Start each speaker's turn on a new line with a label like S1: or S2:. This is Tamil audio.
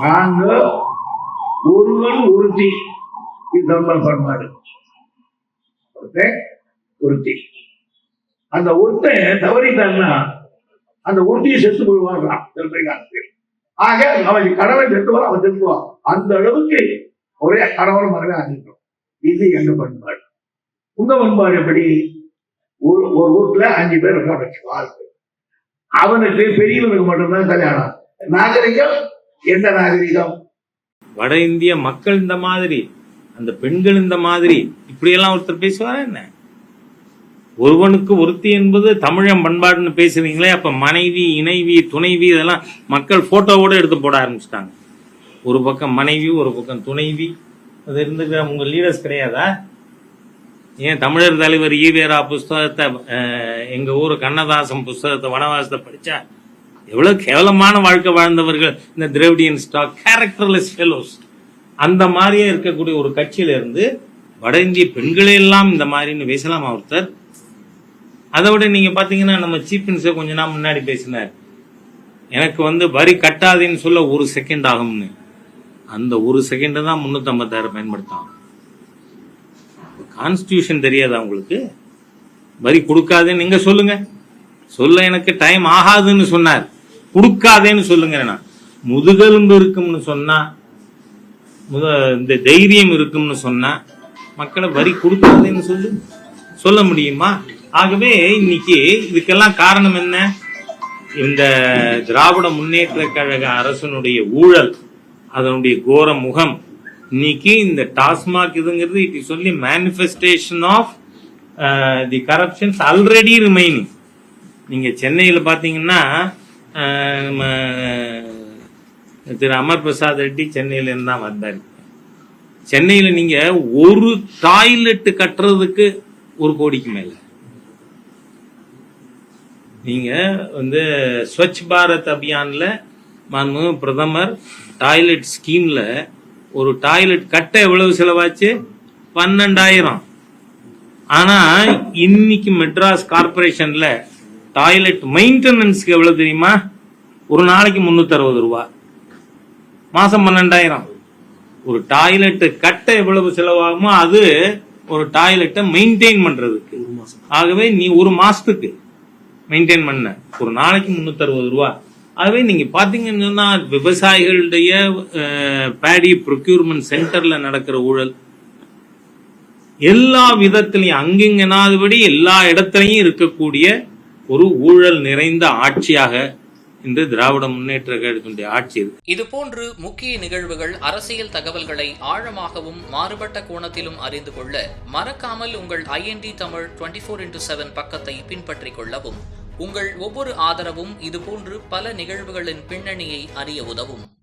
S1: நாங்க ஒருவன் ஒருத்தி. இது தமிழ் பண்பாடு. ஒருத்தன் ஒருத்தி. அந்த ஒருத்தன் தவறித்தான்னா அந்த ஒருத்தியை செத்து போடுவாங்களாம் சில காலத்தில் ஆக அவன் கடவுளை செத்துவான் அவன் செத்துவான். அந்த அளவுக்கு ஒரே கணவன் மனைவி ஆகிட்டோம் இது எங்க பண்பாடு? உங்க பண்பாடு எப்படி? ஒரு ஒரு வீட்டுல அஞ்சு பேர் இருக்க அவனுக்கு பெரியவனுக்கு மட்டும்தான் கல்யாணம். நாகரிகம் என்ன நாகரீகம்?
S2: வட இந்திய மக்கள் இந்த மாதிரி அந்த பெண்கள் இந்த மாதிரி இப்படியெல்லாம் ஒருத்தர் பேசுவாரா என்ன? ஒருவனுக்கு ஒருத்தி என்பது தமிழன் பண்பாடுன்னு பேசுறீங்களே அப்ப மனைவி இணைவி துணைவி இதெல்லாம் மக்கள் போட்டோவோட எடுத்து போட ஆரம்பிச்சிட்டாங்க. ஒரு பக்கம் மனைவி ஒரு பக்கம் துணைவி. அது இருந்துக்கிற உங்க லீடர்ஸ் கிடையாதா? ஏன் தமிழர் தலைவர் ஈவேரா புஸ்தகத்தை அஹ், எங்க ஊர் கண்ணதாசன் புஸ்தகத்தை வனவாசத்தை படிச்சா எவ்வளவு கேவலமான வாழ்க்கை வாழ்ந்தவர்கள் இந்த திராவிடியன் ஸ்டாக் கேரக்டர்லெஸ் ஃபெலோஸ் அந்த மாதிரியே இருக்கக்கூடிய ஒரு கட்சியிலிருந்து வட இந்திய பெண்களே எல்லாம் இந்த மாதிரின்னு பேசலாமா ஒருத்தர். அதை விட நீங்க பாத்தீங்கன்னா நம்ம சீஃப் மினிஸ்டர் கொஞ்ச நாள் முன்னாடி பேசினார். எனக்கு வந்து வரி கட்டாதேன்னு சொல்ல ஒரு செகண்ட் ஆகும்னு. அந்த ஒரு செகண்ட் தான் முன்னூத்தி பயன்படுத்தும் கான்ஸ்டியூஷன் தெரியாதா உங்களுக்கு? வரி கொடுக்காதுன்னு நீங்க சொல்லுங்க. சொல்ல எனக்கு டைம் ஆகாதுன்னு சொன்னார். கொடுக்காதேன்னு சொல்லுங்க நான் முதுகெலும்பு இருக்கும்னு சொன்னா முத இந்த தைரியம் இருக்கும்னு சொன்னா மக்களை வரி கொடுக்காதேன்னு சொல்லு. சொல்ல முடியுமா? ஆகவே இன்னைக்கு இதுக்கெல்லாம் காரணம் என்ன? இந்த திராவிட முன்னேற்ற கழக அரசனுடைய ஊழல் அதனுடைய கோர முகம். இன்னைக்கு இந்த டாஸ்மாக் இதுங்கிறது இட் இஸ் சொல்லி manifestation of the corruptions already remaining நீங்க சென்னையில் பார்த்தீங்கன்னா நம்ம திரு அமர் பிரசாத் ரெட்டி சென்னையிலேருந்து தான் வந்தார். சென்னையில் நீங்கள் ஒரு டாய்லெட்டு கட்டுறதுக்கு ஒரு கோடிக்கு மேலே. நீங்கள் வந்து ஸ்வச் பாரத் அபியானில் மாண்புமிகு பிரதமர் டாய்லெட் ஸ்கீமில் ஒரு டாய்லெட் கட்ட எவ்வளவு செலவாச்சு? பன்னெண்டாயிரம். ஆனால் இன்னைக்கு மெட்ராஸ் கார்பரேஷனில் டாய்லெட் மெயின்டெனன்ஸ்க்கு எவ்வளவு தெரியுமா? ஒரு நாளைக்கு முன்னூத்தி அறுபது ரூபா. மாசம் பன்னெண்டாயிரம். ஒரு டாய்லெட்டு கட்ட எவ்வளவு செலவாகுமோ அது ஒரு டாய்லெட்டை மெயின்டைன் பண்றதுக்கு. ஆகவே நீ ஒரு மாசத்துக்கு மெயின்டைன் பண்ண. ஒரு நாளைக்கு முன்னூத்தி அறுபது ரூபா. ஆகவே நீங்க பாத்தீங்கன்னு விவசாயிகளுடைய பேடி ப்ரொக்யூர்மெண்ட் சென்டர்ல நடக்கிற ஊழல். எல்லா விதத்திலையும் அங்கிங்கனாதபடி எல்லா இடத்துலையும் இருக்கக்கூடிய ஒரு ஊழல் நிறைந்த ஆட்சியாக இன்று திராவிட முன்னேற்ற கழகத்தினுடைய ஆட்சி இருக்கு.
S3: இதுபோன்று முக்கிய நிகழ்வுகள் அரசியல் தகவல்களை ஆழமாகவும் மாறுபட்ட கோணத்திலும் அறிந்து கொள்ள மறக்காமல் உங்கள் IND Tamil twenty four into seven பக்கத்தை பின்பற்றிக் கொள்ளவும். உங்கள் ஒவ்வொரு ஆதரவும் இதுபோன்று பல நிகழ்வுகளின் பின்னணியை அறிய உதவும்.